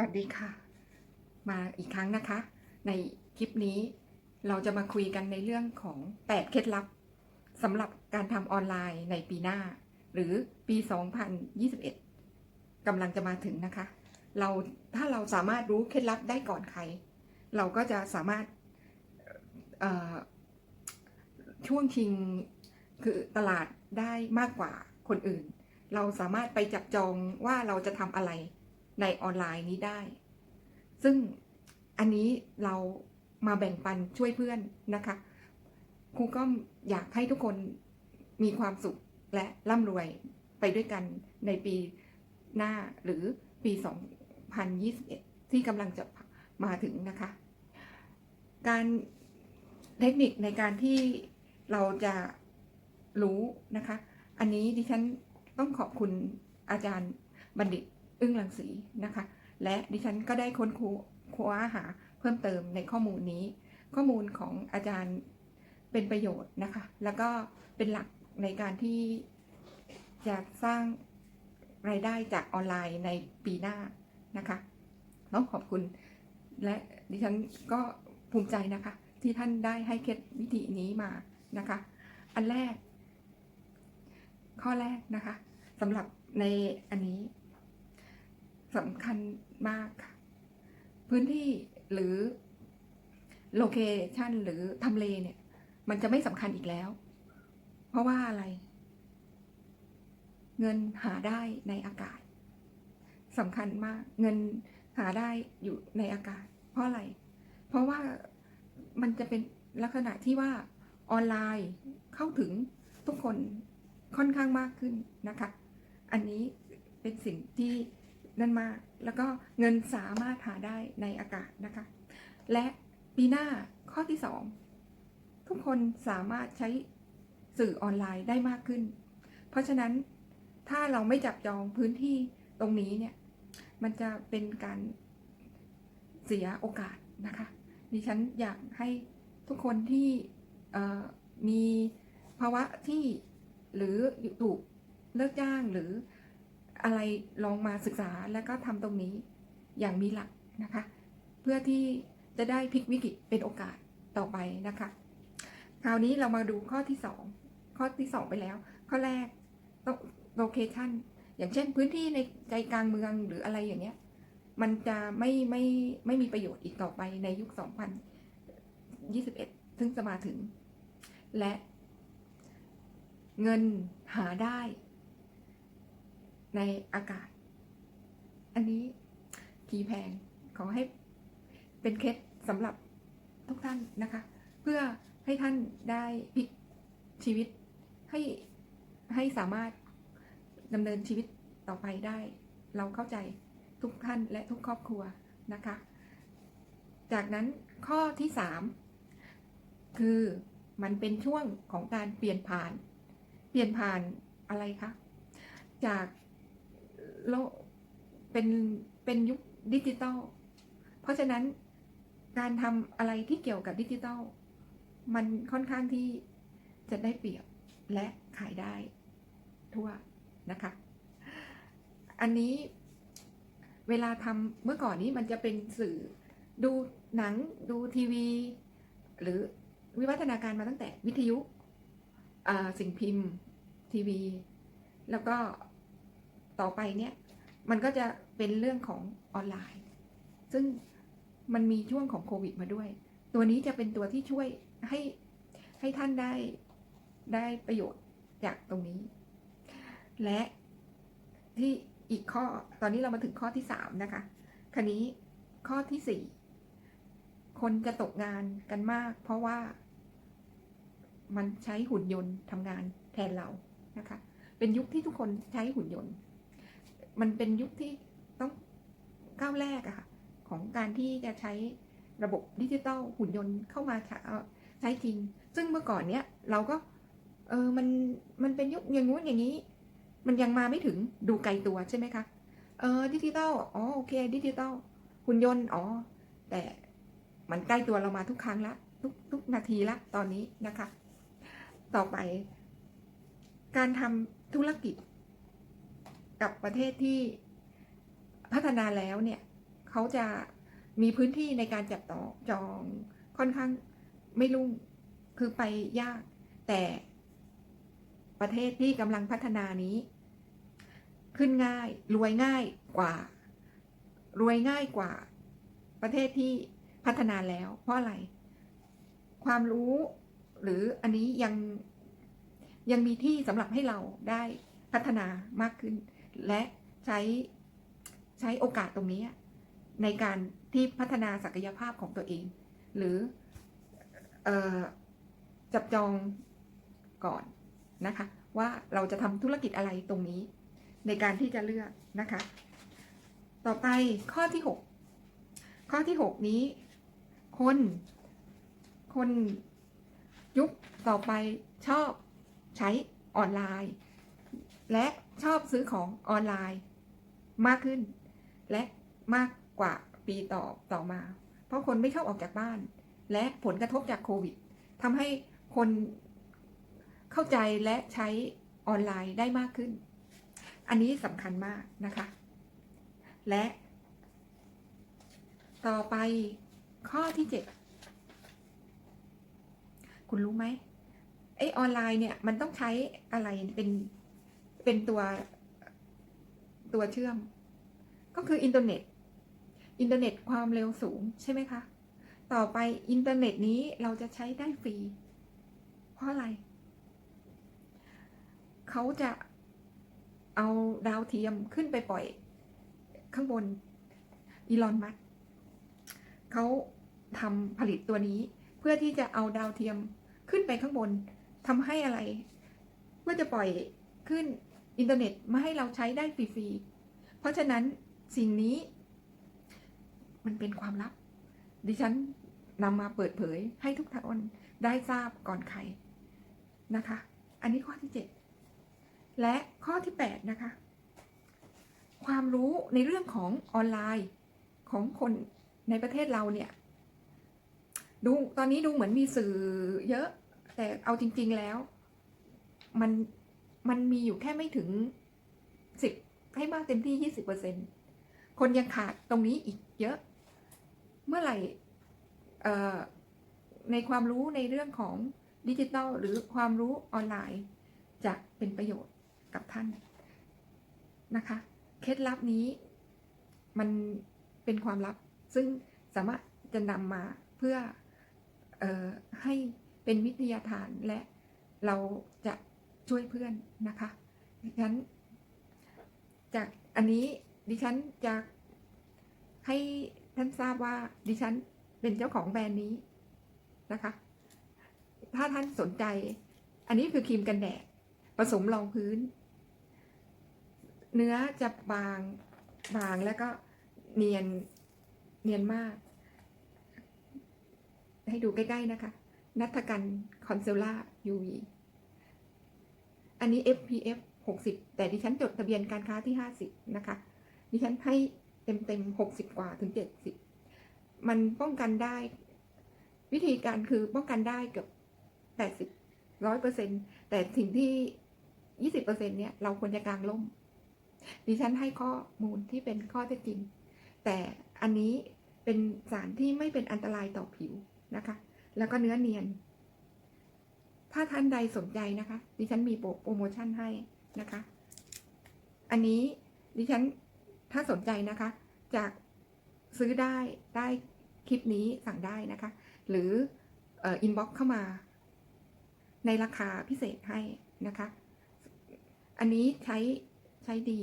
วัสดีค่ะ มาอีกครั้งนะคะ ในคลิปนี้เราจะมาคุยกันในเรื่องของ 8 เคล็ดลับสำหรับการทำออนไลน์ในปีหน้า หรือปี 2021กำลังจะมาถึงนะคะ เราถ้าเราสามารถรู้เคล็ดลับได้ก่อนใคร เราก็จะสามารถช่วงชิงคือตลาดได้มากกว่าคนอื่น เราสามารถไปจับจองว่าเราจะทำอะไร ในออนไลน์นี้ได้ ซึ่งอันนี้เรามาแบ่งปันช่วยเพื่อนนะคะครูก็อยากให้ทุกคนมีความสุขและร่ำรวยไปด้วยกันในปีหน้าหรือปี 2021 ที่กำลังจะมาถึงนะคะ การเทคนิคในการที่เราจะรู้นะคะ อันนี้ดิฉันต้องขอบคุณอาจารย์บัณฑิต อึ้งลังสีนะคะ และดิฉันก็ได้ค้นคว้าหาเพิ่มเติมในข้อมูลนี้ ข้อมูลของอาจารย์เป็นประโยชน์นะคะ แล้วก็เป็นหลักในการที่จะสร้างรายได้จากออนไลน์ในปีหน้านะคะต้องขอบคุณ และดิฉันก็ภูมิใจนะคะ ที่ท่านได้ให้เคล็ดวิธีนี้มานะคะ อันแรก ข้อแรกนะคะสำหรับในอันนี้ สำคัญมากค่ะ พื้นที่หรือโลเคชันหรือทำเลเนี่ย มันจะไม่สำคัญอีกแล้ว เพราะว่าอะไร เงินหาได้ในอากาศสำคัญมาก เงินหาได้อยู่ในอากาศ เพราะอะไร เพราะว่ามันจะเป็นลักษณะที่ว่าออนไลน์เข้าถึงทุกคนค่อนข้างมากขึ้นนะคะ อันนี้เป็นสิ่งที่ นั่นมาก แล้วก็เงินสามารถหาได้ในอากาศนะคะ และปีหน้าข้อที่สองทุกคนสามารถใช้สื่อออนไลน์ได้มากขึ้น เพราะฉะนั้นถ้าเราไม่จับจองพื้นที่ตรงนี้เนี่ย มันจะเป็นการเสียโอกาสนะคะ ดิฉันอยากให้ทุกคนที่มีภาวะที่หรืออยู่ถูกเลิกจ้างหรือ อะไรลองมาศึกษาแล้วก็ทำตรงนี้อย่างมีหลักนะคะ เพื่อที่จะได้พลิกวิกฤตเป็นโอกาสต่อไปนะคะ คราวนี้เรามาดูข้อที่สองข้อที่สองไปแล้ว ข้อแรกต้องโลเคชันอย่างเช่นพื้นที่ในใจกลางเมืองหรืออะไรอย่างเงี้ยมันจะไม่ไม่ไม่มีประโยชน์อีกต่อไปในยุค 2021 ซึ่งจะมาถึง และเงินหาได้ ในอากาศ อันนี้ผีแพงขอให้เป็นเคล็ดสำหรับทุกท่านนะคะ เพื่อให้ท่านได้พลิกชีวิตให้ให้สามารถดำเนินชีวิตต่อไปได้ เราเข้าใจทุกท่านและทุกครอบครัวนะคะ จากนั้นข้อที่สามคือมันเป็นช่วงของการเปลี่ยนผ่าน เปลี่ยนผ่านอะไรคะ จาก โลกเป็นเป็นยุคดิจิตอลเพราะฉะนั้นการทำอะไรที่เกี่ยวกับดิจิตอลมันค่อนข้างที่จะได้เปรียบและขายได้ทั่วนะคะ อันนี้เวลาทำเมื่อก่อนนี้มันจะเป็นสื่อดูหนังดูทีวี หรือวิวัฒนาการมาตั้งแต่วิทยุสิ่งพิมพ์ทีวี แล้วก็ ต่อไปเนี่ยมันก็จะเป็นเรื่องของออนไลน์ ซึ่งมันมีช่วงของโควิดมาด้วย ตัวนี้จะเป็นตัวที่ช่วยให้ให้ท่านได้ได้ประโยชน์จากตรงนี้ และที่อีกข้อตอนนี้เรามาถึงข้อที่สามนะคะคันนี้ข้อที่สี่คนจะตกงานกันมาก เพราะว่ามันใช้หุ่นยนต์ทำงานแทนเรานะคะ เป็นยุคที่ทุกคนใช้หุ่นยนต์ มันเป็นยุคที่ต้องก้าวแรกอะค่ะของการที่จะใช้ระบบดิจิตอลหุ่นยนต์เข้ามาใช้จริง ซึ่งเมื่อก่อนเนี้ยเราก็ เออมันมันเป็นยุคอย่างงู้นอย่างนี้ มันยังมาไม่ถึงดูไกลตัวใช่ไหมคะเออดิจิตอลอ๋อโอเคดิจิตอลหุ่นยนต์อ๋อแต่มันใกล้ตัวเรามาทุกครั้งละทุกทุกนาทีละตอนนี้นะคะ ต่อไป การทำธุรกิจ กับประเทศที่พัฒนาแล้วเนี่ยเขาจะมีพื้นที่ในการจับต่อจองค่อนข้างไม่รุ่งคือไปยาก แต่ประเทศที่กำลังพัฒนานี้ ขึ้นง่ายรวยง่ายกว่า รวยง่ายกว่า ประเทศที่พัฒนาแล้ว เพราะอะไร ความรู้หรืออันนี้ยังยังมีที่สำหรับให้เราได้พัฒนามากขึ้น และใช้ใช้โอกาสตรงนี้ในการที่พัฒนาศักยภาพของตัวเอง หรือออจับจองก่อนนะคะ ว่าเราจะทำธุรกิจอะไรตรงนี้ ในการที่จะเลือกนะคะ ต่อไปข้อที่ 6 ข้อที่ 6 นี้ คน คนยุคต่อไปชอบใช้ออนไลน์ และ ชอบซื้อของออนไลน์มากขึ้น และมากกว่าปีต่อต่อมา เพราะคนไม่ชอบออกจากบ้าน และผลกระทบจากโควิดทำให้คนเข้าใจและใช้ออนไลน์ได้มากขึ้น อันนี้สำคัญมากนะคะ และ ต่อไปข้อที่เจ็ดคุณรู้ไหมไอออนไลน์เนี่ยมันต้องใช้อะไรเป็น เป็นตัวตัวเชื่อม ก็คืออินเทอร์เน็ต อินเทอร์เน็ตความเร็วสูงใช่ไหมคะ ต่อไปอินเทอร์เน็ตนี้เราจะใช้ได้ฟรี เพราะอะไร เขาจะเอาดาวเทียมขึ้นไปปล่อย ข้างบนอีลอนมัสเขาทำผลิตตัวนี้ เพื่อที่จะเอาดาวเทียมขึ้นไปข้างบนทำให้อะไร เพื่อจะปล่อยขึ้น อินเทอร์เน็ตมาให้เราใช้ได้ฟรีๆ เพราะฉะนั้นสิ่งนี้ มันเป็นความลับ ดิฉันนำมาเปิดเผยให้ทุกท่านได้ทราบก่อนใครนะคะ อันนี้ข้อที่เจ็ดและข้อที่แปดนะคะ ความรู้ในเรื่องของออนไลน์ของคนในประเทศเราเนี่ย ดูตอนนี้ดูเหมือนมีสื่อเยอะ แต่เอาจริง ๆแล้ว มัน มันมีอยู่แค่ไม่ถึงสิบให้มากเต็มที่ยี่สิบเปอร์เซ็นคนยังขาดตรงนี้อีกเยอะ เมื่อไหร่ในความรู้ในเรื่องของดิจิทัลหรือความรู้ออนไลน์ จะเป็นประโยชน์กับท่านนะคะ เคล็ดลับนี้มันเป็นความลับซึ่งสามารถจะนำมาเพื่อออให้เป็นวิทยาทานและเราจะ ช่วยเพื่อนนะคะดิฉันจากอันนี้ดิฉันจะให้ท่านทราบว่าดิฉันเป็นเจ้าของแบรนด์นี้นะคะ ถ้าท่านสนใจ อันนี้คือครีมกันแดดผสมรองพื้น เนื้อจะบางบางแล้วก็เนียนเนียนมาก ให้ดูใกล้ ๆ นะคะ นัทกันคอนเซลล่า UV อันนี้ FPF 60 แต่ดิฉันจดทะเบียนการค้าที่ 50 นะคะ ดิฉันให้เต็มเต็ม60 กว่าถึง 70 มันป้องกันได้ วิธีการคือป้องกันได้เกือบ 80 ร้อยเปอร์เซ็นแต่สิ่งที่ 20%เนี่ย เราควรจะกางล่ม ดิฉันให้ข้อมูลที่เป็นข้อเท็จจริง แต่อันนี้เป็นสารที่ไม่เป็นอันตรายต่อผิวนะคะ แล้วก็เนื้อเนียน ถ้าท่านใดสนใจนะคะ ดิฉันมีโปรโมชั่นให้นะคะ อันนี้ดิฉันถ้าสนใจนะคะ จากซื้อได้ได้คลิปนี้สั่งได้นะคะ หรืออินบ็อกซ์เข้ามา ในราคาพิเศษให้นะคะ อันนี้ใช้ใช้ดี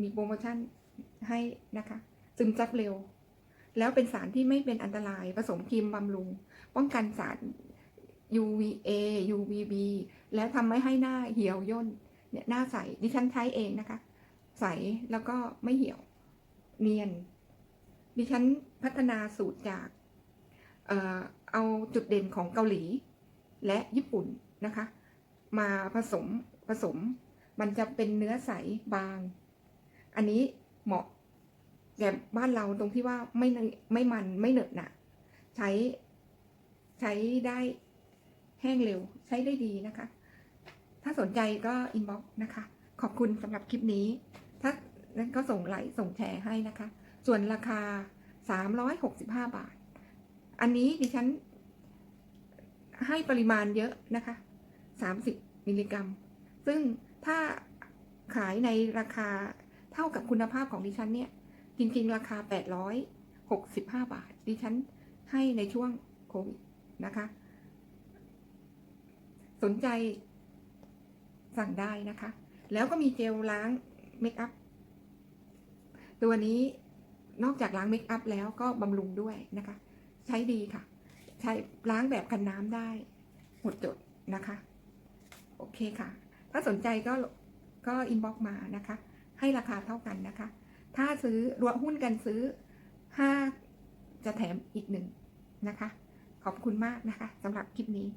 มีโปรโมชั่นให้นะคะ ซึมซับเร็ว แล้วเป็นสารที่ไม่เป็นอันตรายผสมครีมบำรุง ป้องกันสาร UVA UVB และทำให้ให้หน้าเหี่ยวย่นเนี่ยหน้าใสดิฉันใช้เองนะคะ ใสแล้วก็ไม่เหี่ยวเนียน ดิฉันพัฒนาสูตรจากเอ่อเอาจุดเด่นของเกาหลี และญี่ปุ่นนะคะ มาผสมผสม มันจะเป็นเนื้อใสบาง อันนี้เหมาะแก่บ้านเราตรงที่ว่าไม่ไม่มันไม่เหนอะหนะใช้ใช้ได้ แห้งเร็วใช้ได้ดีนะคะ ถ้าสนใจก็อินบ็อกนะคะ ขอบคุณสำหรับคลิปนี้ ถ้านั้นก็ส่งไลค์ส่งแชร์ให้นะคะ ส่วนราคา 365 บาท อันนี้ดิฉันให้ปริมาณเยอะนะคะ 30 มิลลิกรัม ซึ่งถ้าขายในราคาเท่ากับคุณภาพของดิฉันเนี่ย จริงๆ ราคา 865 บาท ดิฉันให้ในช่วงโควิดนะคะ สนใจสั่งได้นะคะ แล้วก็มีเจลล้างเมคอัพตัวนี้นอกจากล้างเมคอัพแล้วก็บำรุงด้วยนะคะ ใช้ดีค่ะ ใช้ล้างแบบกันน้ำได้หมดจดนะคะ โอเคค่ะ ถ้าสนใจก็ก็อินบ็อกมานะคะ ให้ราคาเท่ากันนะคะ ถ้าซื้อรวมหุ้นกันซื้อห้าจะแถมอีกหนึ่งนะคะ ขอบคุณมากนะคะสำหรับคลิปนี้